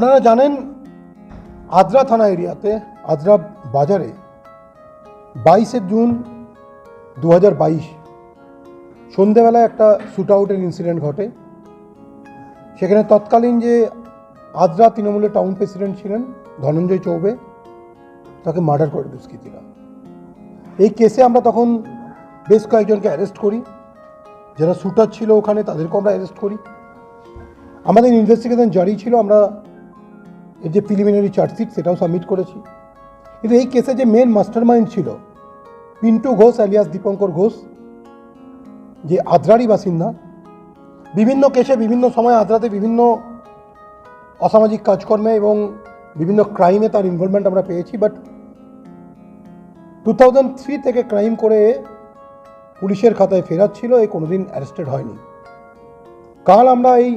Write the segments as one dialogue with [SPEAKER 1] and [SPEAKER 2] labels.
[SPEAKER 1] আপনারা জানেন আদ্রা থানা এরিয়াতে, আদ্রা বাজারে বাইশে জুন দু হাজার বাইশ সন্ধেবেলায় একটা শ্যুট আউটের ইনসিডেন্ট ঘটে। সেখানে তৎকালীন যে আদ্রা তৃণমূলের টাউন প্রেসিডেন্ট ছিলেন ধনঞ্জয় চৌবে, তাকে মার্ডার করে দুষ্কৃতীরা। এই কেসে আমরা তখন বেশ কয়েকজনকে অ্যারেস্ট করি। যারা শ্যুটার ছিল ওখানে তাদেরকেও আমরা অ্যারেস্ট করি। আমাদের ইনভেস্টিগেশন জারি ছিল, আমরা এর যে প্রিলিমিনারি চার্জশিট সেটাও সাবমিট করেছি। কিন্তু এই কেসে যে মেন মাস্টার মাইন্ড ছিল, পিন্টু ঘোষ আলিয়াস দীপঙ্কর ঘোষ, যে আদ্রারই বাসিন্দা, বিভিন্ন কেসে বিভিন্ন সময় আদ্রাতে বিভিন্ন অসামাজিক কাজকর্মে এবং বিভিন্ন ক্রাইমে তার ইনভলভমেন্ট আমরা পেয়েছি বাট টু থাউজেন্ড থ্রি থেকে ক্রাইম করে পুলিশের খাতায় ফেরাচ্ছিল এই কোনোদিন অ্যারেস্টেড হয়নি। কাল আমরা এই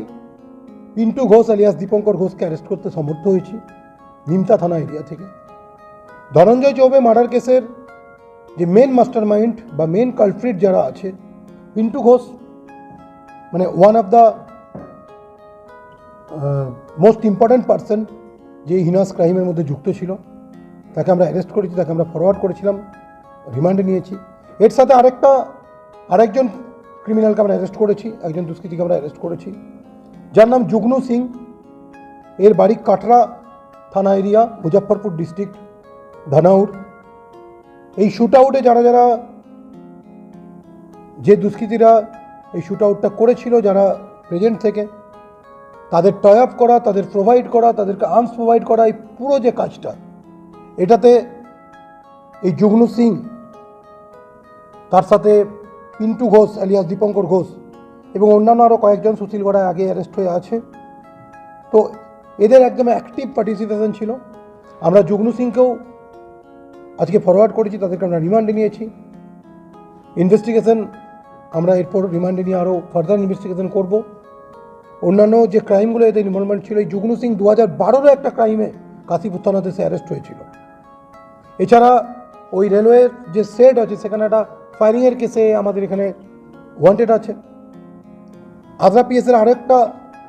[SPEAKER 1] পিন্টু ঘোষ আলিয়াস দীপঙ্কর ঘোষকে অ্যারেস্ট করতে সমর্থ হয়েছি, নিমতা থানা এরিয়া থেকে। ধনঞ্জয় চৌবে মার্ডার কেসের যে মেন মাস্টার মাইন্ড বা মেন কালফ্রিট যারা আছে, পিন্টু ঘোষ মানে one of the most important person যে হিনাস ক্রাইমের মধ্যে যুক্ত ছিল, তাকে আমরা অ্যারেস্ট করেছি, তাকে আমরা ফরওয়ার্ড করেছিলাম রিমান্ডে নিয়েছি। এর সাথে আরেকটা, আরেকজন ক্রিমিনালকে আমরা অ্যারেস্ট করেছি, একজন দুষ্কৃতীকে আমরা অ্যারেস্ট করেছি। যার নাম জুগনু সিং। এর বাড়ি কাটরা থানা এরিয়া, মুজফ্ফরপুর ডিস্ট্রিক্ট, ধনাউর। এই শ্যুট আউটে যারা যারা যে দুষ্কৃতীরা এই শ্যুট আউটটা করেছিল, যারা প্রেজেন্ট থেকে, তাদের টয় আপ করা, তাদের প্রোভাইড করা, তাদেরকে আর্মস প্রোভাইড করা, এই পুরো যে কাজটা, এটাতে এই জুগনু সিং, তার সাথে পিন্টু ঘোষ আলিয়াস দীপঙ্কর ঘোষ এবং অন্যান্য আরও কয়েকজন সুশীল গড়ায় আগে অ্যারেস্ট হয়ে আছে। তো এদের একদম অ্যাক্টিভ পার্টিসিপেশন ছিল। আমরা জুগনু সিংকেও আজকে ফরওয়ার্ড করেছি, তাদেরকে আমরা রিমান্ডে নিয়েছি। ইনভেস্টিগেশন আমরা এরপর রিমান্ডে নিয়ে আরও ফার্দার ইনভেস্টিগেশন করব। অন্যান্য যে ক্রাইমগুলো এদের ইনভলভমেন্ট ছিল, এই জুগনু সিং দু হাজার বারোরও একটা ক্রাইমে কাশীপুর থানাতে সে অ্যারেস্ট হয়েছিল। এছাড়া ওই রেলওয়ের যে সেট আছে, সেখানে একটা ফায়ারিংয়ের কেসে আমাদের এখানে ওয়ান্টেড আছে। আজরা পিএসের আরেকটা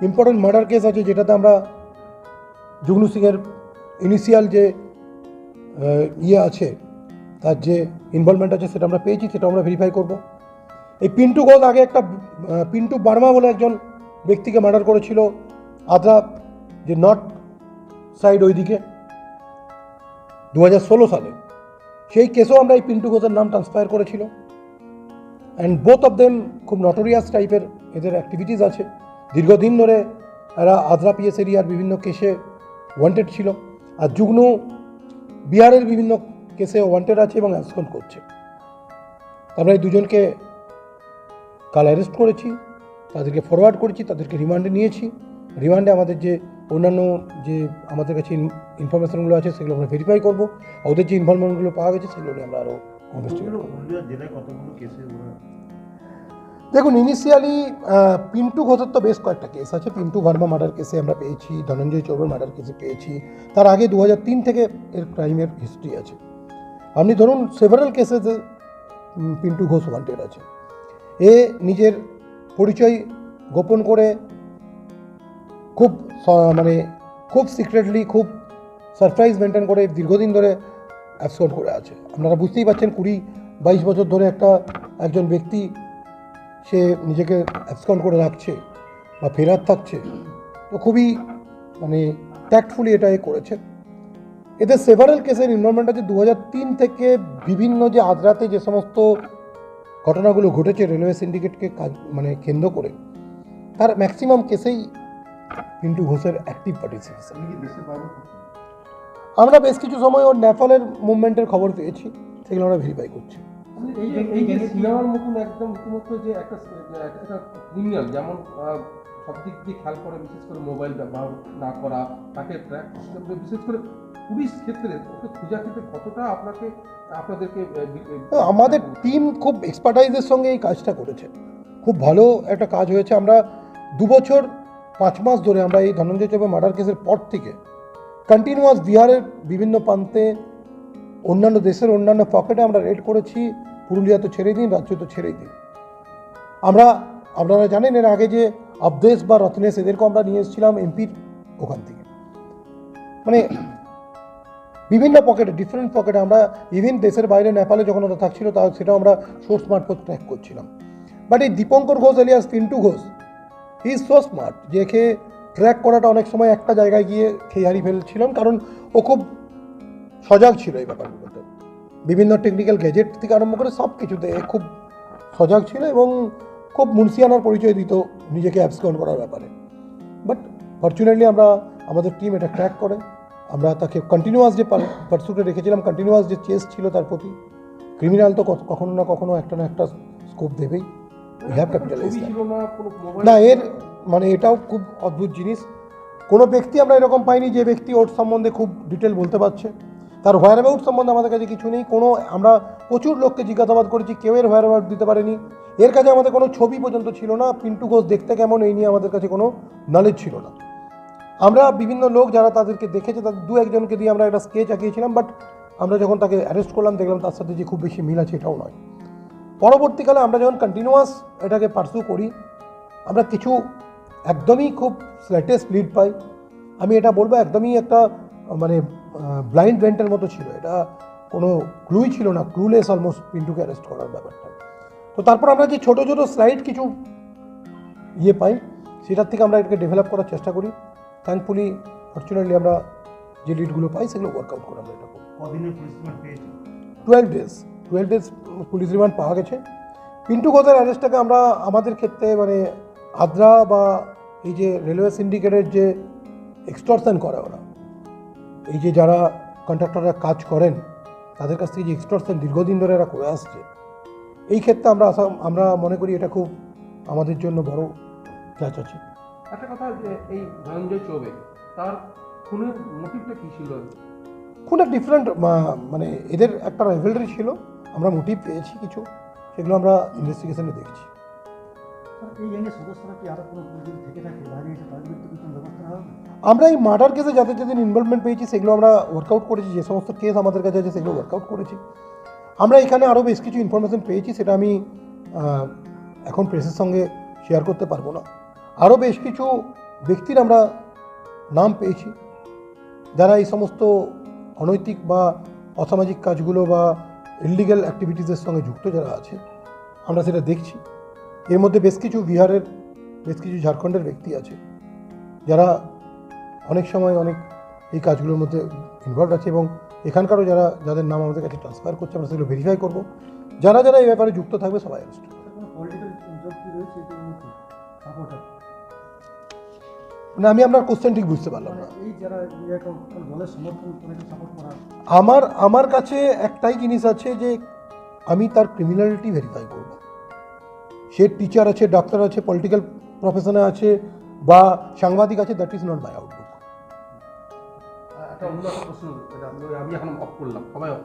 [SPEAKER 1] ইম্পর্টেন্ট মার্ডার কেস আছে যেটাতে আমরা জুগনু সিংয়ের ইনিশিয়াল যে ইয়ে আছে, তার যে ইনভলভমেন্ট আছে সেটা আমরা পেয়েছি, সেটা আমরা ভেরিফাই করব। এই পিন্টু ঘোষ আগে একটা পিন্টু বার্মা বলে একজন ব্যক্তিকে মার্ডার করেছিল আদ্রা, যে নর্থ সাইড ওইদিকে দু হাজার ষোলো সালে। সেই কেসেও আমরা এই পিন্টু ঘোষের নাম ট্রান্সফার করেছিল। অ্যান্ড বোথ অফ দেম খুব নটোরিয়াস টাইপের এদের অ্যাক্টিভিটিস আছে। দীর্ঘদিন ধরে এরা আদ্রা পিএস এরিয়ার বিভিন্ন কেসে ওয়ান্টেড ছিল। আর যুগ্নু বিহারের বিভিন্ন কেসে ওয়ান্টেড আছে এবং অ্যাবসকন করছে। আমরা এই দুজনকে কাল অ্যারেস্ট করেছি, তাদেরকে ফরওয়ার্ড করেছি, তাদেরকে রিমান্ডে নিয়েছি। রিমান্ডে আমাদের যে অন্যান্য যে আমাদের কাছে ইনফরমেশনগুলো আছে, সেগুলো আমরা ভেরিফাই করব। ওদের যে ইনফরমেশনগুলো পাওয়া গেছে, সেগুলো নিয়ে আমরা আরও দেখুন ইনিশিয়ালি পিন্টু ঘোষের তো বেশ কয়েকটা কেস আছে। পিন্টু ভার্মা মার্ডার কেসে আমরা পেয়েছি ধনঞ্জয় চৌবের মার্ডার কেসে পেয়েছি। তার আগে দু থেকে এর ক্রাইমের হিস্ট্রি আছে। আপনি ধরুন সেভারাল কেসেসে পিন্টু ঘোষ ওয়ান্টেড আছে। এ নিজের পরিচয় গোপন করে খুব মানে খুব সিক্রেটলি খুব সারপ্রাইজ মেনটেন করে দীর্ঘদিন ধরে অ্যাবসোর্ট করে আছে। আপনারা বুঝতেই পারছেন, কুড়ি বাইশ বছর ধরে একটা একজন ব্যক্তি সে নিজেকে অ্যাবসকন করে রাখছে বা ফেরার থাকছে, তো খুবই মানে ট্যাক্টফুলি এটা এ করেছে। এদের সেভারাল কেসের ইনভলভমেন্ট আছে। দু থেকে বিভিন্ন যে আদ্রাতে যে সমস্ত ঘটনাগুলো ঘটেছে রেলওয়ে সিন্ডিকেটকে কাজ মানে কেন্দ্র করে, তার ম্যাক্সিমাম কেসেই পিন্টু ঘোষের অ্যাক্টিভ পার্টিসিপেশন আমরা বেশ কিছু সময় ওর নেপালের মুভমেন্টের খবর পেয়েছি, সেগুলো আমরা ভেরিফাই করছি।
[SPEAKER 2] সিনেমার মতন একদম রীতিমতো যে একটা যেমন সব দিক দিয়ে খেয়াল করে বিশেষ করে মোবাইল ব্যবহার না করা, তাকে ট্র্যাক বিশেষ করে পুলিশ ক্ষেত্রে ওকে খোঁজার ক্ষেত্রে কতটা আপনাকে, আপনাদেরকে
[SPEAKER 1] আমাদের টিম খুব এক্সপার্টাইজের সঙ্গে এই কাজটা করেছে। খুব ভালো একটা কাজ হয়েছে। আমরা দু বছর, পাঁচ মাস ধরে আমরা এই ধনঞ্জয় চৌবে মার্ডার কেসের পর থেকে কন্টিনিউয়াস বিহারের বিভিন্ন প্রান্তে অন্যান্য দেশের অন্যান্য পকেটে আমরা রেড করেছি, পুরুলিয়া তো ছেড়েই দিন, রাজ্য তো ছেড়েই দিন। আমরা, আপনারা জানেন এর আগে যে অবদেশ বা রত্নেশ, এদেরকেও আমরা নিয়ে এসেছিলাম এমপির ওখান থেকে। মানে বিভিন্ন পকেটে ডিফারেন্ট পকেটে আমরা ইভেন দেশের বাইরে নেপালে যখন ওরা থাকছিল তা সেটাও আমরা সোর্স মারফত ট্র্যাক করছিলাম। বাট এই Dipankar Ghosh alias Pintu Ghosh he is so smart যে ট্র্যাক করাটা অনেক সময় একটা জায়গায় গিয়ে খেয়ে হারিয়ে ফেলছিলাম, কারণ ও খুব সজাগ ছিল এই ব্যাপারগুলোতে। বিভিন্ন টেকনিক্যাল গ্যাজেট থেকে আরম্ভ করে সব কিছুতে খুব সজাগ ছিল এবং খুব মুন্সিয়ানার পরিচয় দিত নিজেকে অ্যাবসকন করার ব্যাপারে। বাট ফর্চুনেটলি আমরা আমাদের টিম এটা ট্র্যাক করে। আমরা তাকে কন্টিনিউয়াস যে পার্সুটে রেখেছিলাম কন্টিনিউয়াস যে চেস ছিল তার প্রতি ক্রিমিনাল তো কখনো না কখনো একটা না একটা স্কোপ দেবেই। হ্যাভ ক্যাপিটালাইজ
[SPEAKER 2] না
[SPEAKER 1] এর মানে এটাও খুব অদ্ভুত জিনিস। কোনো ব্যক্তি আমরা এরকম পাইনি যে ব্যক্তি ওর সম্বন্ধে খুব ডিটেল বলতে পারছে। তার হোয়ার অ্যাবাউট সম্বন্ধে আমাদের কাছে কিছু নেই। কোনো, আমরা প্রচুর লোককে জিজ্ঞাসাবাদ করেছি কেউ এর হোয়ার অ্যাবাউট দিতে পারেনি। এর কাছে আমাদের কোনো ছবি পর্যন্ত ছিল না। পিন্টু ঘোষ দেখতে কেমন, এই নিয়ে আমাদের কাছে কোনো নলেজ ছিল না। আমরা বিভিন্ন লোক যারা তাদেরকে দেখেছে, তাদের দু একজনকে দিয়ে আমরা একটা স্কেচ আঁকিয়েছিলাম বাট আমরা যখন তাকে অ্যারেস্ট করলাম, দেখলাম তার সাথে যে খুব বেশি মিল আছে, এটাও নয়। পরবর্তীকালে আমরা যখন কন্টিনিউয়াস এটাকে পার্সু করি, আমরা কিছু একদমই খুব স্ল্যাটেস্ট লিড পাই। আমি এটা বলব, একদমই একটা মানে ব্লাইন্ড ভেন্টের মতো ছিল। এটা কোনো ক্লুই ছিল না। ক্লুলেস অলমোস্ট পিন্টুকে অ্যারেস্ট করার ব্যাপারটা। তো তারপর আমরা যে ছোটো ছোটো স্লাইড কিছু ইয়ে পাই সেটার থেকে আমরা এটাকে ডেভেলপ করার চেষ্টা করি। থ্যাঙ্কফুলি ফর্চুনেটলি আমরা যে লিডগুলো পাই সেগুলো ওয়ার্কআউট করে আমরা এটা করি twelve days twelve days police remand পাওয়া গেছে। পিন্টু ঘোষের অ্যারেস্টটাকে আমরা আমাদের ক্ষেত্রে মানে আদ্রা বা এই যে রেলওয়ে সিন্ডিকেটের যে এক্সটর্শন করে ওরা এই যে যারা কন্ট্রাক্টররা কাজ করেন তাদের কাছ থেকে যে এক্সটর্শন দীর্ঘদিন ধরে এরা করে আসছে এই ক্ষেত্রে আমরা আমরা মনে করি এটা খুব আমাদের জন্য বড় ক্যাচ আছে।
[SPEAKER 2] একটা কথা যে এই ধনঞ্জয় চৌবে তার খুনের মোটিভটা কি ছিল?
[SPEAKER 1] একটা ডিফারেন্ট মানে এদের একটা রাইভেলরি ছিল আমরা মোটিভ পেয়েছি কিছু সেগুলো আমরা ইনভেস্টিগেশনে দেখছি। আমরা এই মার্ডার কেসে যাদের যাদের ইনভলভমেন্ট পেয়েছি, সেগুলো আমরা ওয়ার্কআউট করেছি, যে সমস্ত কেস আমাদের কাছে আছে, সেগুলো ওয়ার্কআউট করেছি। আমরা এখানে আরও বেশ কিছু ইনফরমেশন পেয়েছি, সেটা আমি এখন প্রেসের সঙ্গে শেয়ার করতে পারব না। আরও বেশ কিছু ব্যক্তির আমরা নাম পেয়েছি, যারা এই সমস্ত অনৈতিক বা অসামাজিক কাজগুলো বা ইলিগাল অ্যাক্টিভিটিসের সঙ্গে যুক্ত যারা আছে, আমরা সেটা দেখছি। এর মধ্যে বেশ কিছু বিহারের বেশ কিছু ঝাড়খণ্ডের ব্যক্তি আছে যারা অনেক সময় অনেক এই কাজগুলোর মধ্যে ইনভলভ আছে এবং এখানকারও যারা যাদের নাম আমাদের কাছে ট্রান্সফার করছে আমরা সেগুলো ভেরিফাই করব। যারা যারা এই ব্যাপারে যুক্ত থাকবে সবাই অ্যারেস্ট মানে আমি আপনার কোশ্চেন ঠিক বুঝতে পারলাম না। আমার আমার কাছে একটাই জিনিস আছে যে আমি তার ক্রিমিনালিটি ভেরিফাই করব। সে টিচার আছে ডাক্তার আছে পলিটিক্যাল প্রফেশনে আছে, বা সাংবাদিক আছে that is not my outlook
[SPEAKER 2] একটা অন্য প্রশ্ন আমি- এখন অফ করলাম, সবাই অফ